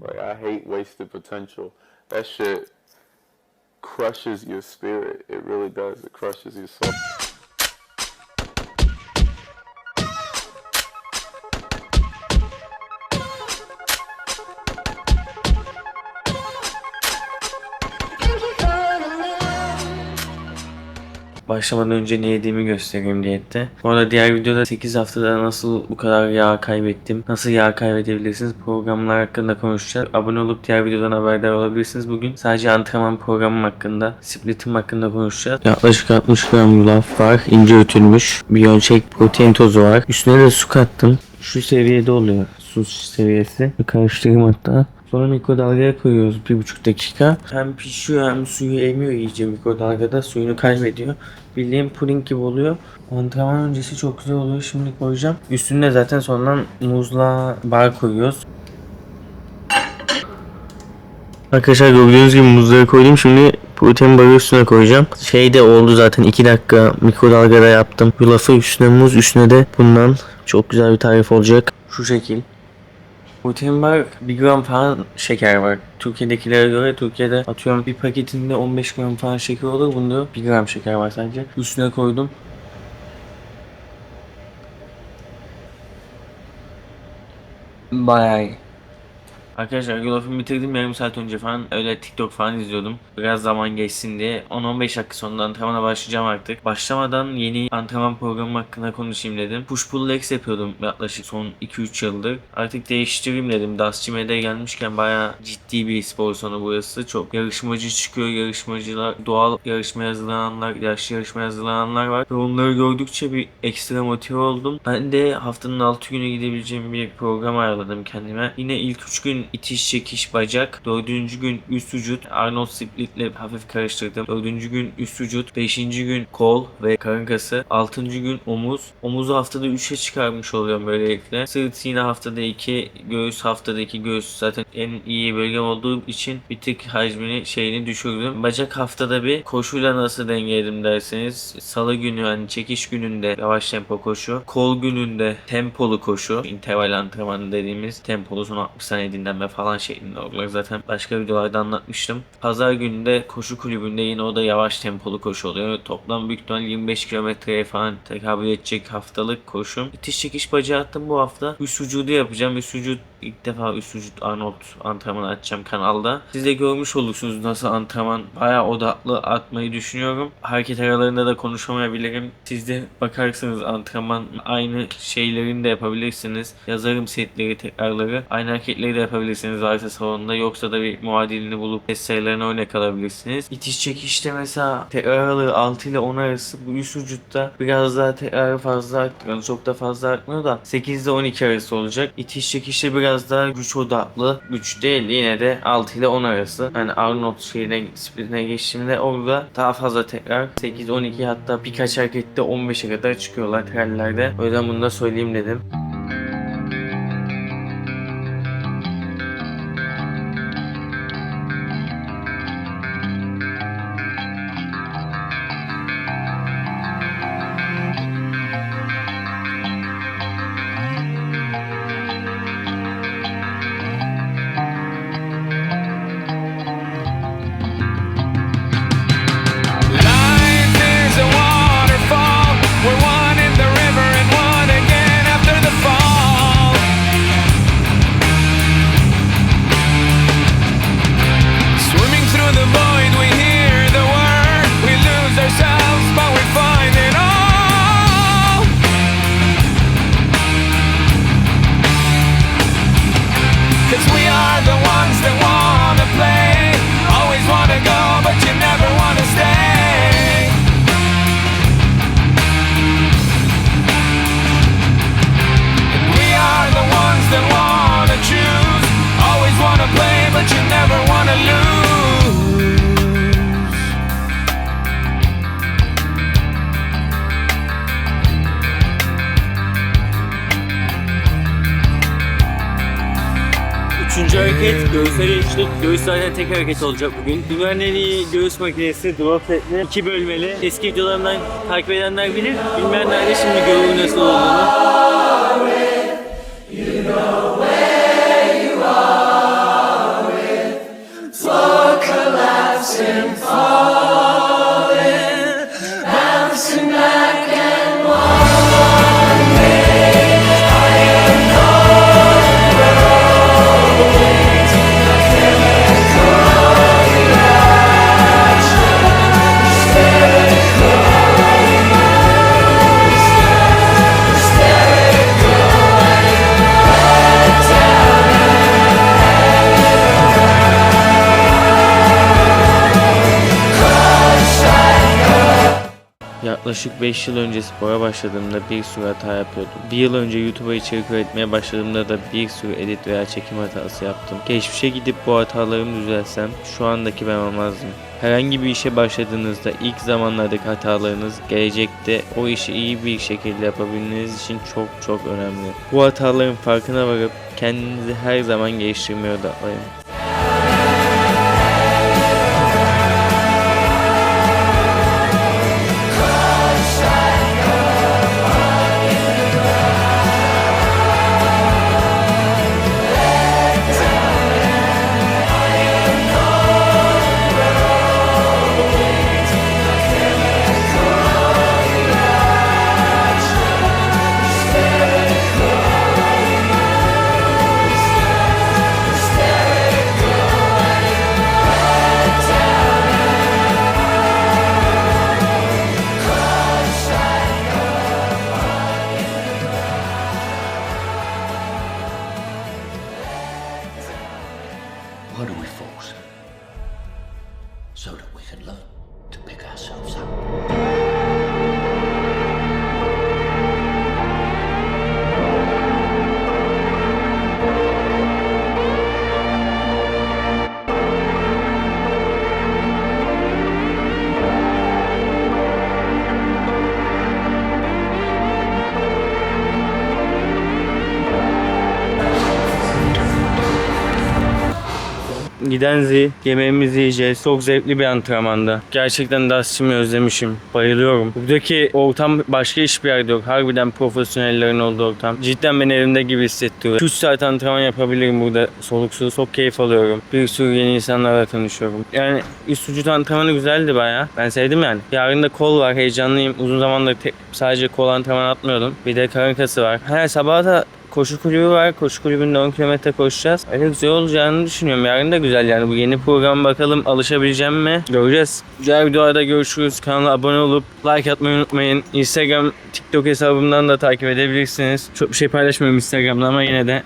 Like I hate wasted potential. That shit crushes your spirit. It really does. It crushes your soul. Başlamadan önce ne yediğimi göstereyim diyette. Bu arada diğer videoda 8 haftada nasıl bu kadar yağ kaybettim, nasıl yağ kaybedebilirsiniz programlar hakkında konuşacağız. Abone olup diğer videodan haberdar olabilirsiniz. Bugün sadece antrenman programım hakkında, splitim hakkında konuşacağız. Yaklaşık 60 gram yulaf var, ince ötülmüş. Biyonçek protein tozu var. Üstüne de su kattım. Şu seviyede oluyor su seviyesi. Karıştırayım hatta. Sonra mikrodalgaya koyuyoruz bir buçuk dakika. Hem pişiyor hem suyu emiyor iyice mikrodalgada. Suyunu kaybediyor. Bildiğim puding gibi oluyor. Antrenman öncesi çok güzel oluyor. Şimdi koyacağım. Üstünde zaten sonradan muzla bar koyuyoruz. Arkadaşlar gördüğünüz gibi muzları koydum. Şimdi protein barı üstüne koyacağım. Şey de oldu zaten 2 dakika mikrodalgada yaptım. Yulafı üstüne muz üstüne de bundan çok güzel bir tarif olacak. Şu şekil. Protein bar 1 gram falan şeker var. Türkiye'dekilere göre Türkiye'de atıyorum bir paketinde 15 gram falan şeker olur. Bunda 1 gram şeker var sadece. Üstüne koydum. Bayağı iyi. Arkadaşlar yulafımı bitirdim yarım saat önce falan öyle TikTok falan izliyordum. Biraz zaman geçsin diye 10-15 dakika sonra antrenmana başlayacağım artık. Başlamadan yeni antrenman programı hakkında konuşayım dedim. Push pull legs yapıyordum yaklaşık son 2-3 yıldır. Artık değiştireyim dedim. Dasçime'de gelmişken bayağı ciddi bir spor salonu burası. Çok yarışmacı çıkıyor yarışmacılar. Doğal yarışmaya hazırlananlar, yaşlı yarışmaya hazırlananlar var. Ve onları gördükçe bir ekstra motive oldum. Ben de haftanın 6 günü gidebileceğim bir program ayarladım kendime. Yine ilk 3 gün itiş, çekiş, bacak. Dördüncü gün üst vücut. Arnold Split'le hafif karıştırdım. Dördüncü gün üst vücut. Beşinci gün kol ve karın kası. Altıncı gün omuz. Omuzu haftada 3'e çıkarmış oluyorum böylelikle. Sırt yine haftada 2. Göğüs haftada 2. Göğüs zaten en iyi bölgem olduğu için bir tık hacmini şeyini düşürdüm. Bacak haftada bir. Koşuyla nasıl dengeledim derseniz. Salı günü hani çekiş gününde yavaş tempo koşu. Kol gününde tempolu koşu. interval antrenmanı dediğimiz tempolu son 60 saniye dinlenme falan şeklinde oluyor. Zaten başka videolarda anlatmıştım. Pazar günü koşu kulübünde yine o da yavaş tempolu koşu oluyor. Toplam büyük ihtimal 25 kilometreye falan tekabül edecek haftalık koşum. İtiş çekiş bacağı attım bu hafta. Üst vücudu yapacağım. Üst vücut ilk defa üst vücut Arnold antrenmanı açacağım kanalda. Siz de görmüş olursunuz nasıl antrenman bayağı odaklı atmayı düşünüyorum. Hareket aralarında da konuşamayabilirim. Siz de bakarsınız antrenman aynı şeylerini de yapabilirsiniz. Yazarım setleri tekrarları. Aynı hareketleri de yapabilirsiniz varsa salonda. Yoksa da bir muadilini bulup test sayılarına örnek alabilirsiniz. İtiş çekişte mesela tekrar aralığı 6 ile 10 arası bu üst vücutta biraz daha tekrarı fazla arttırıyor. Çok da fazla artmıyor da 8 ile 12 arası olacak. İtiş çekişte biraz daha güç odaklı. Güç değil yine de 6 ile 10 arası. Yani Arnold şeyine splitine geçtiğimde orada daha fazla tekrar 8 12 hatta birkaç harekette 15'e kadar çıkıyorlar trellerde. O yüzden bunu da söyleyeyim dedim. Üçüncü hareket göğüse geçtik. Göğüs zaten tek hareket olacak bugün. Dünyanın en iyi göğüs makinesi drop setli. iki bölmeli. Eski videolarımdan takip edenler bilir. Bilmeyenler de şimdi görür nasıl olduğunu. Yaklaşık 5 yıl önce spora başladığımda bir sürü hata yapıyordum. Bir yıl önce YouTube'a içerik üretmeye başladığımda da bir sürü edit veya çekim hatası yaptım. Geçmişe gidip bu hatalarımı düzelsem şu andaki ben olmazdım. Herhangi bir işe başladığınızda ilk zamanlardaki hatalarınız gelecekte o işi iyi bir şekilde yapabilmeniz için çok çok önemli. Bu hataların farkına varıp kendinizi her zaman geliştirmeye odaklayın. Why do we fall, sir? So that we can learn to pick ourselves up. Giden zi, yemeğimizi yiyeceğiz. Çok zevkli bir antrenmanda. Gerçekten Dustin'i özlemişim. Bayılıyorum. Buradaki ortam başka hiçbir yerde yok. Harbiden profesyonellerin olduğu ortam. Cidden beni evimde gibi hissettiriyor. 3 saat antrenman yapabilirim burada soluksuz. Çok keyif alıyorum. Bir sürü yeni insanlarla tanışıyorum. Yani üst vücut antrenmanı güzeldi baya. Ben sevdim yani. Yarın da kol var. Heyecanlıyım. Uzun zamandır tek, sadece kol antrenman atmıyordum. Bir de karın kası var. Her sabah da Koşu kulübü var. Koşu kulübünde 10 kilometre koşacağız. Öyle güzel olacağını düşünüyorum. Yarın da güzel yani. Bu yeni program bakalım alışabileceğim mi? Göreceğiz. Güzel videolarda görüşürüz. Kanala abone olup like atmayı unutmayın. Instagram, TikTok hesabımdan da takip edebilirsiniz. Çok bir şey paylaşmıyorum Instagram'da ama yine de